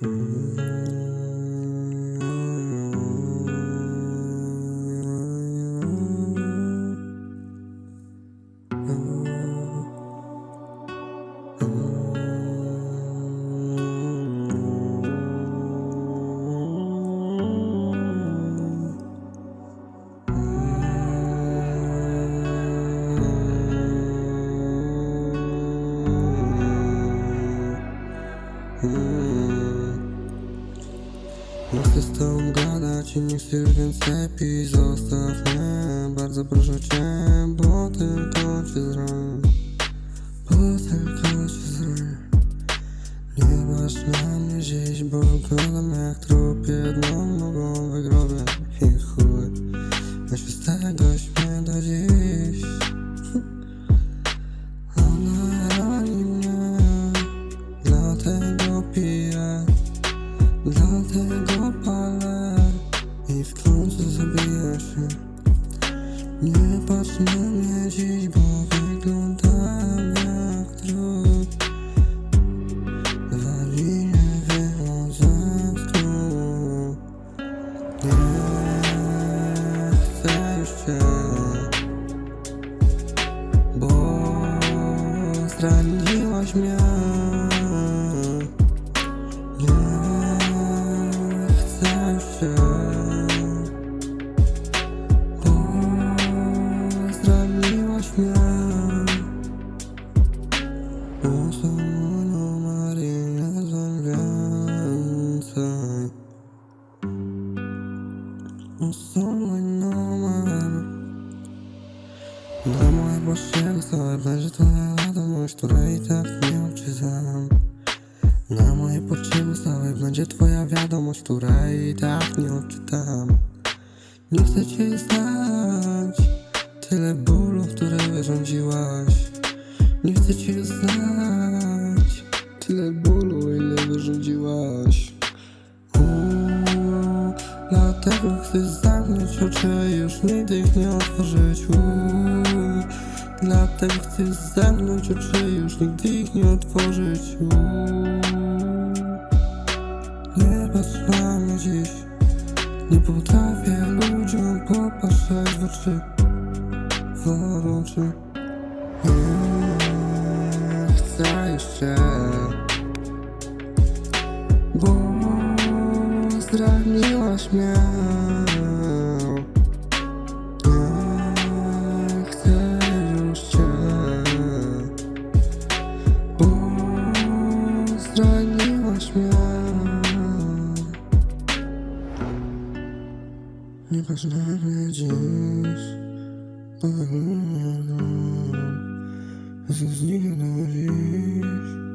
Mm-hmm. Nie chcę z tobą gadać i nie chcę więcej pić Zostaw mnie, bardzo proszę cię Bo tylko cię zrobię Bo tylko cię zrobię Nie masz na mnie dziś Bo wyglądam jak trup Jedną nogą I Nie patrz na mnie dziś, bo wyglądam jak z Nie chcę już cię Bo zraniłaś mnie Mój numer. Na mojej poczcie stałe będzie twoja wiadomość Której tak nie odczytam. Na mojej potrzeby stałej będzie twoja wiadomość, której tak nie odczytam. Nie chcę cię znać. Tyle bólu, które wyrządziłaś. Nie chcę cię znać. Tyle bólu, ile wyrządziłaś Dlatego chcę zamknąć oczy już nigdy ich nie otworzyć. Uuu, Dlatego chcę zamknąć oczy już nigdy ich nie otworzyć. Uuu, Nie patrz na mnie dziś Nie potrafię ludziom popatrzeć w oczy W oczy. Nie chcę jeszcze Bo zraniłaś mnie Nie chcę już cię Bo zraniłaś mnie Nie patrz na mnie dziś Bo wyglądam Zniknę dziś